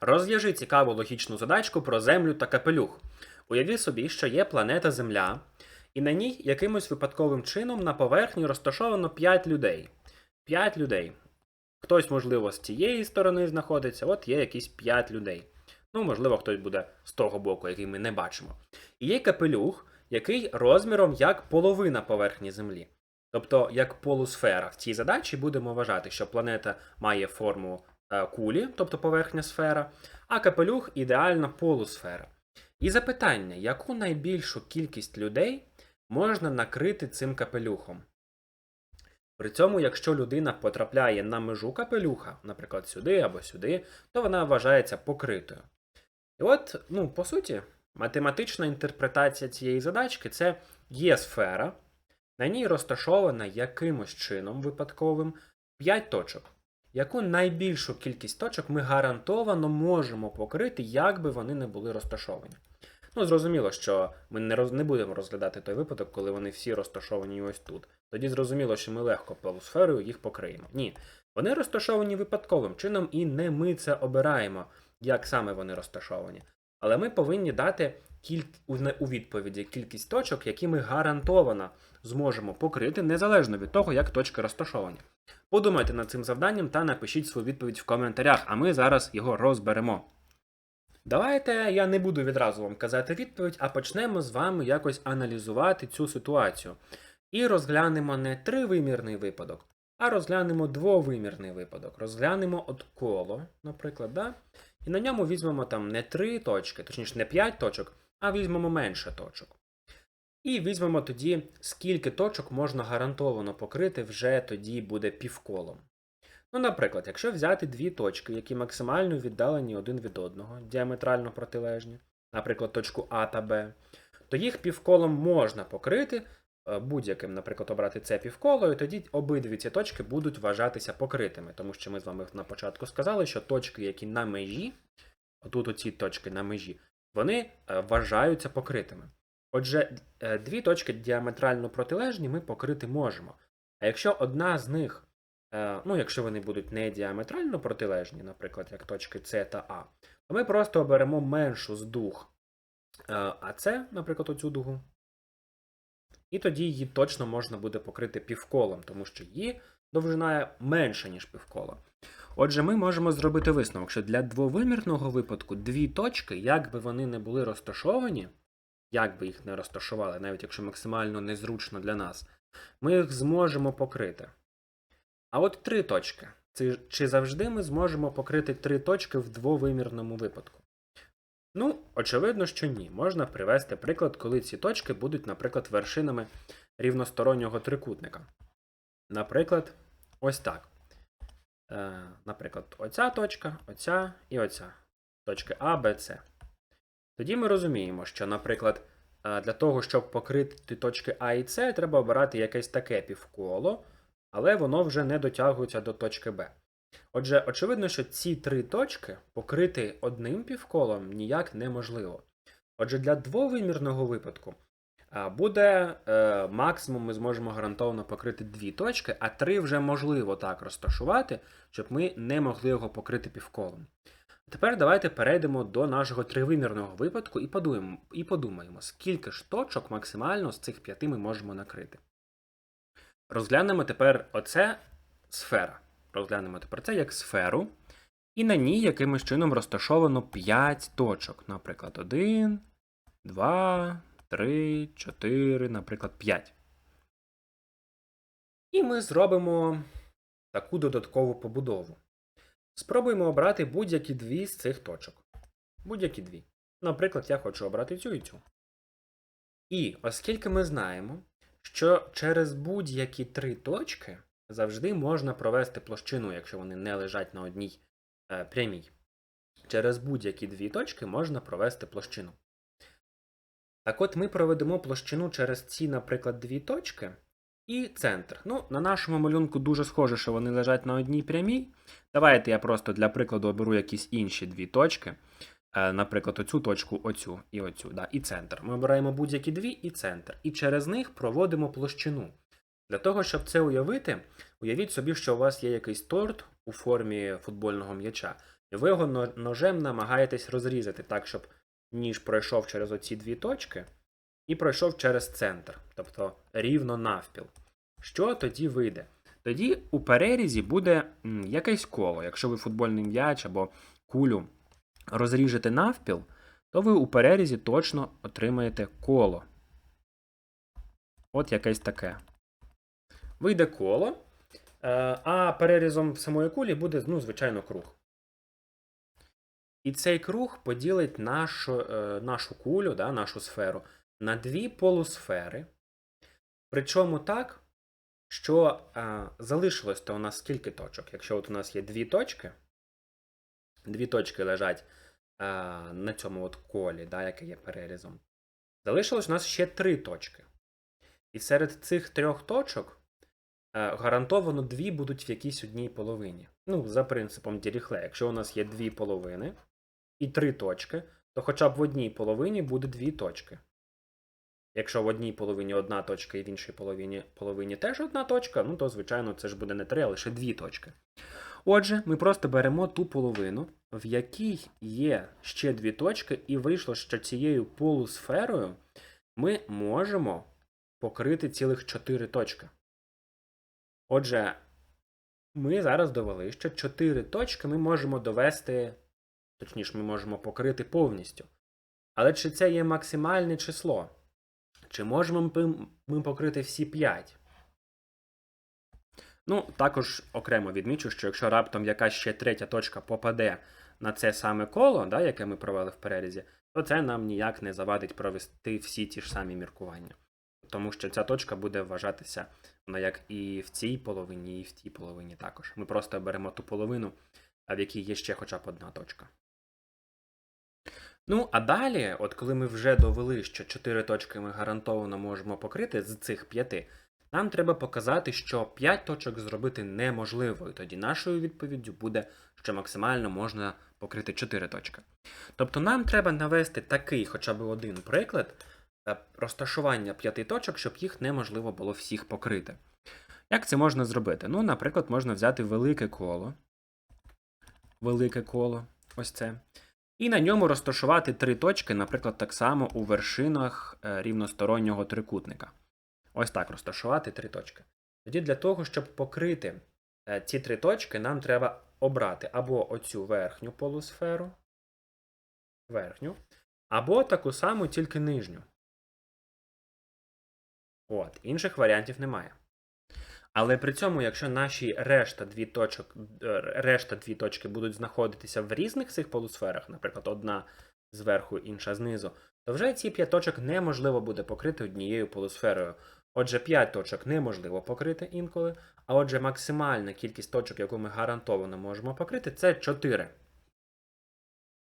Розв'яжи цікаву логічну задачку про Землю та капелюх. Уяви собі, що є планета Земля, і на ній якимось випадковим чином на поверхні розташовано 5 людей. 5 людей. Хтось, можливо, з цієї сторони знаходиться, от є якісь 5 людей. Ну, можливо, хтось буде з того боку, який ми не бачимо. І є капелюх, який розміром як половина поверхні Землі. Тобто, як полусфера. В цій задачі будемо вважати, що планета має форму кулі, тобто поверхня сфера, а капелюх ідеальна полусфера. І запитання, яку найбільшу кількість людей можна накрити цим капелюхом? При цьому, якщо людина потрапляє на межу капелюха, наприклад, сюди або сюди, то вона вважається покритою. І от, ну, по суті, математична інтерпретація цієї задачки це є сфера, на ній розташована якимось чином випадковим 5 точок. Яку найбільшу кількість точок ми гарантовано можемо покрити, як би вони не були розташовані. Ну, зрозуміло, що ми не, роз... не будемо розглядати той випадок, коли вони всі розташовані ось тут. Тоді зрозуміло, що ми легко полусферою їх покриємо. Ні. Вони розташовані випадковим чином, і не ми це обираємо, як саме вони розташовані. Але ми повинні дати кіль... у відповіді кількість точок, які ми гарантовано зможемо покрити, незалежно від того, як точки розташовані. Подумайте над цим завданням та напишіть свою відповідь в коментарях, а ми зараз його розберемо. Давайте я не буду відразу вам казати відповідь, а почнемо з вами якось аналізувати цю ситуацію. І розглянемо не тривимірний випадок, а розглянемо двовимірний випадок. Розглянемо от коло, наприклад, да? і на ньому візьмемо там не три точки, точніше не 5 точок, а візьмемо менше точок. І візьмемо тоді, скільки точок можна гарантовано покрити, вже тоді буде півколом. Ну, наприклад, якщо взяти дві точки, які максимально віддалені один від одного, діаметрально протилежні, наприклад, точку А та Б, то їх півколом можна покрити е, будь-яким, наприклад, обрати це півколо, і тоді обидві ці точки будуть вважатися покритими, тому що ми з вами на початку сказали, що точки, які на межі, отут оці точки на межі, вони е, вважаються покритими. Отже, е, дві точки діаметрально протилежні ми покрити можемо. А якщо одна з них Е, ну, якщо вони будуть не діаметрально протилежні, наприклад, як точки С та А, то ми просто оберемо меншу з дуг е, АС, наприклад, оцю дугу. І тоді її точно можна буде покрити півколом, тому що її довжина менша, ніж півкола. Отже, ми можемо зробити висновок, що для двовимірного випадку дві точки, як би вони не були розташовані, як би їх не розташували, навіть якщо максимально незручно для нас, ми їх зможемо покрити. А от три точки. Це чи завжди ми зможемо покрити три точки в двовимірному випадку? Ну, очевидно, що ні. Можна привести приклад, коли ці точки будуть, наприклад, вершинами рівностороннього трикутника. Наприклад, ось так. Е, наприклад, оця точка, оця і оця. Точки А, Б, С. Тоді ми розуміємо, що, наприклад, е, для того, щоб покрити точки А і С, треба обирати якесь таке півколо але воно вже не дотягується до точки Б. Отже, очевидно, що ці три точки покрити одним півколом ніяк неможливо. Отже, для двовимірного випадку буде е, максимум ми зможемо гарантовано покрити дві точки, а три вже можливо так розташувати, щоб ми не могли його покрити півколом. Тепер давайте перейдемо до нашого тривимірного випадку і подумаємо, і подумаємо, скільки ж точок максимально з цих п'яти ми можемо накрити. Розглянемо тепер оце сфера. Розглянемо тепер це як сферу. І на ній якимось чином розташовано 5 точок. Наприклад, 1, 2, 3, 4, наприклад, 5. І ми зробимо таку додаткову побудову. Спробуємо обрати будь-які дві з цих точок. Будь-які дві. Наприклад, я хочу обрати цю і цю. І оскільки ми знаємо, що через будь-які три точки завжди можна провести площину, якщо вони не лежать на одній е, прямій. Через будь-які дві точки можна провести площину. Так от ми проведемо площину через ці, наприклад, дві точки і центр. Ну, на нашому малюнку дуже схоже, що вони лежать на одній прямій. Давайте я просто для прикладу оберу якісь інші дві точки. Е, Наприклад, оцю точку, оцю і оцю, да, і центр. Ми обираємо будь-які дві і центр. І через них проводимо площину. Для того, щоб це уявити, уявіть собі, що у вас є якийсь торт у формі футбольного м'яча, І ви його ножем намагаєтесь розрізати так, щоб ніж пройшов через оці дві точки і пройшов через центр, тобто рівно навпіл. Що тоді вийде? Тоді у перерізі буде якесь коло. Якщо ви футбольний м'яч або кулю розріжете навпіл, то ви у перерізі точно отримаєте коло. От якесь таке. Вийде коло, е, а перерізом самої кулі буде, ну, звичайно, круг. І цей круг поділить нашу, е, нашу кулю, да, нашу сферу, на дві полусфери. Причому так, що е, залишилось то у нас скільки точок? Якщо от у нас є дві точки, дві точки лежать е, на цьому от колі, да, яке є перерізом, залишилось у нас ще три точки. І серед цих трьох точок е, гарантовано дві будуть в якійсь одній половині. Ну, за принципом Діріхле, якщо у нас є дві половини і три точки, то хоча б в одній половині буде дві точки. Якщо в одній половині одна точка і в іншій половині, половині теж одна точка, ну то, звичайно, це ж буде не три, а лише дві точки. Отже, ми просто беремо ту половину, в якій є ще дві точки, і вийшло, що цією полусферою ми можемо покрити цілих чотири точки. Отже, ми зараз довели, що чотири точки ми можемо довести, точніше, ми можемо покрити повністю. Але чи це є максимальне число? Чи можемо ми- покрити всі 5? Ну, також окремо відмічу, що якщо раптом якась ще третя точка попаде на це саме коло, да, яке ми провели в перерізі, то це нам ніяк не завадить провести всі ті ж самі міркування. Тому що ця точка буде вважатися вона як і в цій половині, і в тій половині також. Ми просто беремо ту половину, в якій є ще хоча б одна точка. Ну, а далі, от коли ми вже довели, що 4 точки ми гарантовано можемо покрити з цих 5, нам треба показати, що 5 точок зробити неможливо, і тоді нашою відповіддю буде, що максимально можна покрити 4 точки. Тобто нам треба навести такий хоча б один приклад е, розташування 5 точок, щоб їх неможливо було всіх покрити. Як це можна зробити? Ну, наприклад, можна взяти велике коло. Велике коло, ось це. І на ньому розташувати три точки, наприклад, так само у вершинах е, рівностороннього трикутника. Ось так розташувати три точки. Тоді для того, щоб покрити е, ці три точки, нам треба обрати або оцю верхню полусферу, верхню, або таку саму, тільки нижню. От, інших варіантів немає. Але при цьому, якщо наші решта дві, точок, е, решта дві точки будуть знаходитися в різних цих полусферах, наприклад, одна зверху, інша знизу, то вже ці п'ять точок неможливо буде покрити однією полусферою. Отже, 5 точок неможливо покрити інколи, а отже, максимальна кількість точок, яку ми гарантовано можемо покрити, це 4.